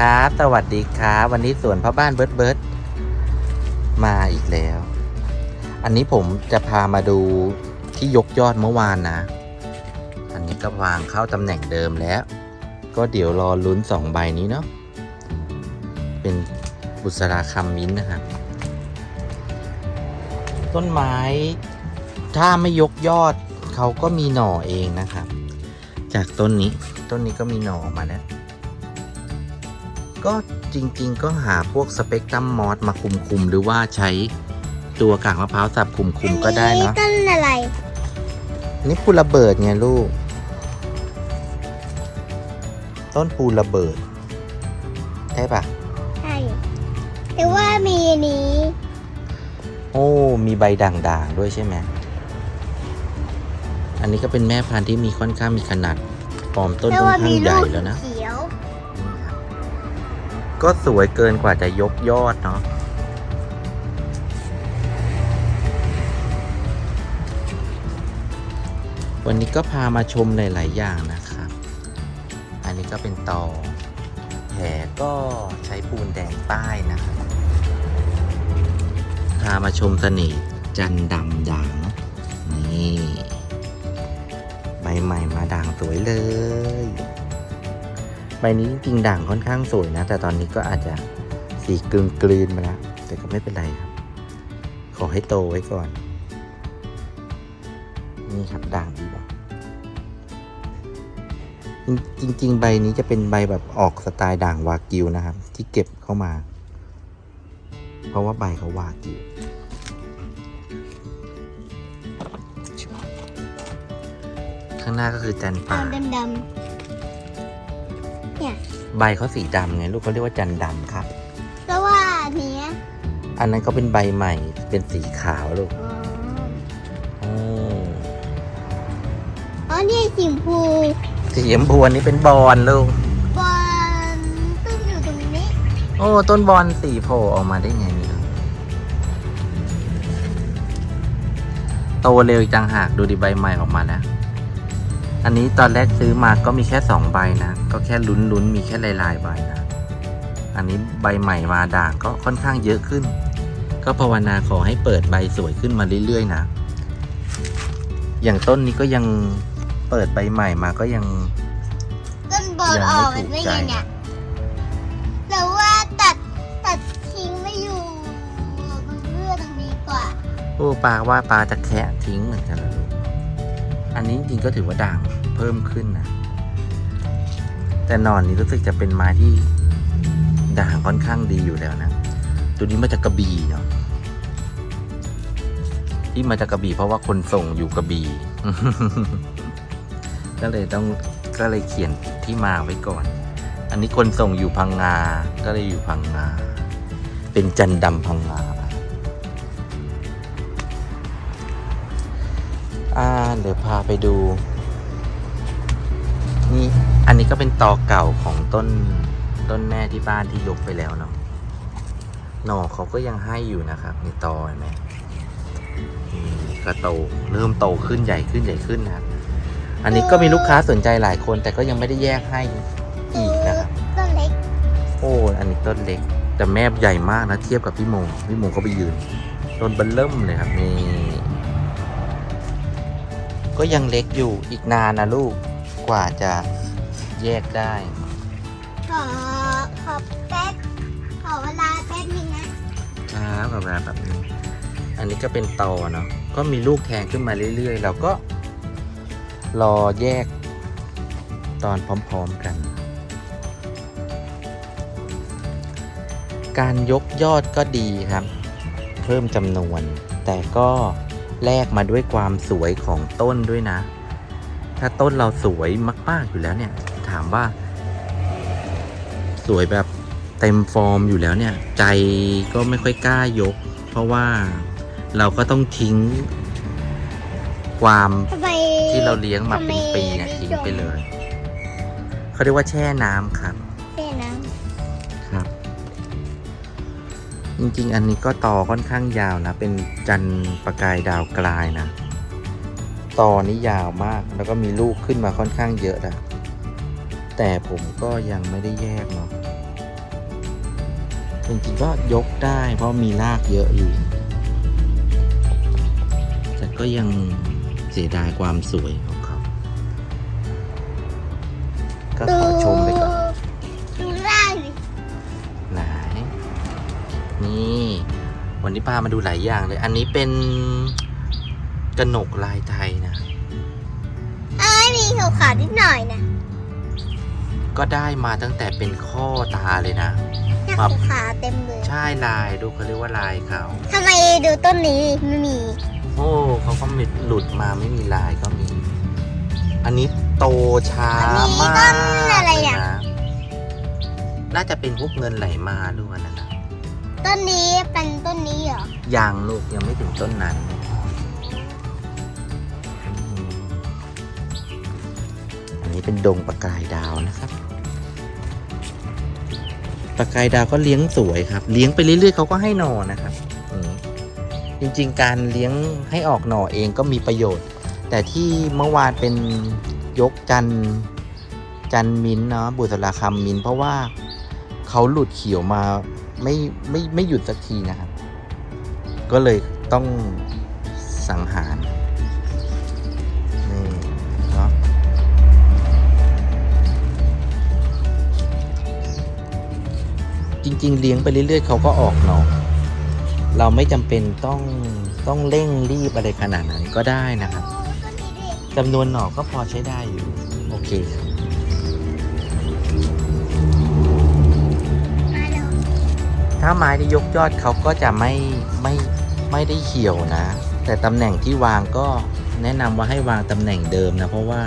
ครับ สวัสดีครับ วันนี้สวนพ่อบ้านเบิร์ดเบิร์ดมาอีกแล้ว อันนี้ผมจะพามาดูที่ยกยอดเมื่อวานนะ อันนี้ก็วางเข้าตำแหน่งเดิมแล้ว ก็เดี๋ยวรอลุ้นสองใบนี้เนาะ เป็นบุษราคำมิ้นนะครับต้นไม้ ถ้าไม่ยกยอดเขาก็มีหน่อเองนะครับ จากต้นนี้ ต้นนี้ก็มีหน่อออกมาแล้ว ก็จริงๆ ก็หาพวกสเปกตรัมมอสมาคุมคุมๆ หรือว่าใช้ตัวกากมะพร้าวสับคุมคุมๆก็ได้เนาะต้นอะไรนี่ปูระเบิดไงลูก ต้นปูระเบิดใช่ปะใช่แต่ว่ามีอันนี้ โอ้ มีใบด่างๆ ด้วยใช่ไหม อันนี้ก็เป็นแม่พันธุ์ที่มีค่อนข้างมีขนาดฟอร์มต้นแต่ค่อนว่าข้ามีงใหลูญ่กแล้วนะเขียวนี่ครับ ก็สวยเกินกว่าจะยกยอดเนาะวันนี้ก็พามาชมหลาย ๆ อย่างนะครับ อันนี้ก็เป็นตอแผลก็ใช้ปูนแดงป้ายนะครับ พามาชมเสน่ห์จันดำด่าง นี่ ใบใหม่มาด่างสวยเลย ใบนี้จริงๆด่างค่อนข้างสวยนะ แต่ตอนนี้ก็อาจจะสีกลืนกลืนๆมาแล้ว แต่ก็ไม่เป็นไรครับ ขอให้โตไว้ก่อน นี่ครับด่างดีป่ะจริง ๆ ใบนี้จะเป็นใบแบบออกสไตล์ด่างวากิวนะครับ ที่เก็บเข้ามา เพราะว่าใบเขาวากิวข้างหน้าก็คือจันป่าดำ ใบเขาสีดำไงลูกเขาเรียกว่าจันดำครับๆแล้วว่าอันเนี้ยอันนั้นก็เป็นใบใหม่เป็นสีขาวลูกอ๋อโอ้อ๋อนี่สีชมพูสีชมพูอันนี้เป็นบอลลูก บอลตึ้งอยู่ตรงนี้โอ้ต้นบอลสีโผล่ออกมาได้ไงนี่ลูกโตเร็วจังหากดูดิใบใหม่ออกมาแล้ว อันนี้ตอนแรกซื้อมาก็มีแค่สองใบนะ ก็แค่ลุ้นๆมีแค่ลายๆใบนะ อันนี้ใบใหม่มาด่างก็ค่อนข้างเยอะขึ้น ก็ภาวนาขอให้เปิดใบสวยขึ้นมาเรื่อยๆนะ อย่างต้นนี้ก็ยังเปิดใบใหม่มาก็ยังต้นบอลยังอไม่อกถูมันกไม่ใจไงเนี่ยแต่ว่าตัดตัดทิ้งไม่อยู่มันเลือดตรงนี้กว่า โอ้ปลาว่าปลาจะแคะทิ้งเหมือนกันแล้วลูก อันนี้จริงๆก็ถือว่าด่างเพิ่มขึ้นนะ แต่หนอนนี้รู้สึกจะเป็นไม้ที่ด่างค่อนข้างดีอยู่แล้วนะ ตัวนี้มาจากกระบี่เนาะ ที่มาจากกระบี่เพราะว่าคนส่งอยู่กระบี่ ก็เลยต้องก็เลยเขียนที่มาไว้ก่อน อันนี้คนส่งอยู่พังงา ก็เลยอยู่พังงา เป็นจันดำพังงา อ่าเดี๋ยวพาไปดู นี่อันนี้ก็เป็นตอเก่าของต้นต้นแม่ที่บ้านที่ยกไปแล้วเนาะหน่อเขาก็ยังให้อยู่นะครับนี่ตอเห็นไหมนี่ก็โตเริ่มโตขึ้นใหญ่ขึ้นใหญ่ขึ้นนะครับอันนี้ก็มีลูกค้าสนใจหลายคน แต่ก็ยังไม่ได้แยกให้อีกนะครับต้นเล็ก โอ้อันนี้ต้นเล็ก แต่แม่ใหญ่มากนะเทียบกับพี่โมงพี่โมงก็ไปยืนต้นเบันเริ่มเลยครับนี่ ก็ยังเล็กอยู่อีกนานนะลูกกว่าจะแยกได้ ขอขอแป๊บขอเวลาแป๊บนึงนะครับกับแบบแบบนี้อันนี้ก็เป็นตอเนาะก็มีลูกแทงขึ้นมาเรื่อยๆเราก็รอแยกตอนพร้อมๆกัน การยกยอดก็ดีครับ เพิ่มจำนวน แต่ก็ แลกมาด้วยความสวยของต้นด้วยนะ ถ้าต้นเราสวยมากๆอยู่แล้วเนี่ย ถามว่า สวยแบบเต็มฟอร์มอยู่แล้วเนี่ย ใจก็ไม่ค่อยกล้ายก เพราะว่าเราก็ต้องทิ้ง ความทำไมที่เราเลี้ยงมาเป็นปีเนี่ยทำไมทิ้งไปเลย เขาเรียกว่าแช่น้ำครับ จริงๆ อันนี้ก็ต่อค่อนข้างยาวนะ เป็นจันประกายดาวกลายนะ ต่อนี้ยาวมาก แล้วก็มีลูกขึ้นมาค่อนข้างเยอะนะแต่ผมก็ยังไม่ได้แยกเนาะ จริงๆ ก็ยกได้เพราะมีรากเยอะอยู่ แต่ก็ยังเสียดายความสวย วันนี้พามาดูหลายอย่างเลย อันนี้เป็นกระหนกลายไทยนะเอ้ยมีขาวๆนิดหน่อยนะก็ได้มาตั้งแต่เป็นข้อตาเลยนะหน้าครับขาวๆเต็มเลยใช่ลายดูเขาเรียกว่าลายเขาทำไมดูต้นนี้ไม่มี โอ้เขาก็มิดหลุดมาไม่มีลายก็มี อันนี้โตช้ามากอันนี้ต้นอะไรเนี่ยนะน่าจะเป็นพวกเงินไหลมาด้วยนะนะ ต้นนี้เป็นต้นนี้เหรอ ยังลูกยังไม่ถึงต้นนั้นอันนี้เป็นดงประกายดาวนะครับ ประกายดาวก็เลี้ยงสวยครับ เลี้ยงไปเรื่อยๆเขาก็ให้หน่อนะครับจริงๆ การเลี้ยงให้ออกหน่อเองก็มีประโยชน์ แต่ที่เมื่อวานเป็นยกจันจันมินเนาะบุษราคำมินเพราะว่าเขาหลุดเขียวมา ไม่ไม่ไม่หยุดสักทีนะครับ ก็เลยต้องสังหารนี่เนาะจริง ๆ เลี้ยงไปเรื่อย ๆ เขาก็ออกหนอเราไม่จำเป็นต้องต้องเร่งรีบอะไรขนาดนั้นก็ได้นะครับจำนวนหน่อก็พอใช้ได้อยู่ โอเคครับ ถ้าไม้ที่ยกยอดเขาก็จะไม่ไม่ไม่ได้เหี่ยวนะ แต่ตำแหน่งที่วางก็แนะนำว่าให้วางตำแหน่งเดิมนะ เพราะว่า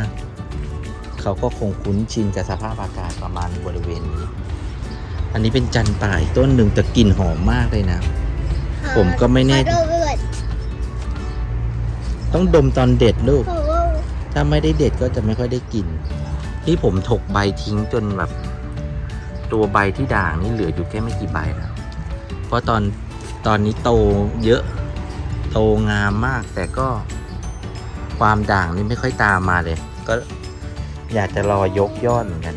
เขาก็คงคุ้นชินกับสภาพอากาศประมาณบริเวณนี้ อันนี้เป็นจันป่ายต้นหนึ่งแต่กลิ่นหอมมากเลยนะ ผมก็ไม่แน่ขอดูด้วยต้องดมตอนเด็ดลูกโอ้โหถ้าไม่ได้เด็ดก็จะไม่ค่อยได้กลิ่น ที่ผมถกใบทิ้งจนแบบ ตัวใบที่ด่างนี่เหลืออยู่แค่ไม่กี่ใบแล้วเพ ราะตอนตอนนี้โตเยอะ โตงามมาก แต่ก็ความด่างนี่ไม่ค่อยตามมาเลย ก็อยากจะรอยกยอดเหมือนกัน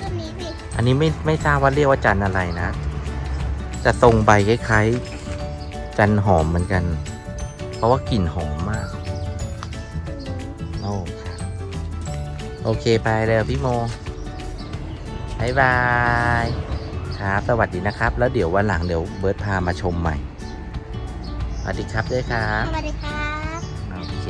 ต้นนี้ดิอันนี้ไม่ไม่ทราบว่าเรียกว่าจันทร์อะไรนะจะทรงใบคล้ายๆ จันทร์หอมเหมือนกัน เพราะว่ากลิ่นหอมมากโอ้ครับโอเคไปเลยพี่โมบายบาย ครับ สวัสดีนะครับ แล้วเดี๋ยววันหลังเดี๋ยวเบิร์ตพามาชมใหม่ สวัสดีครับด้วยครับ สวัสดีครับ โอเค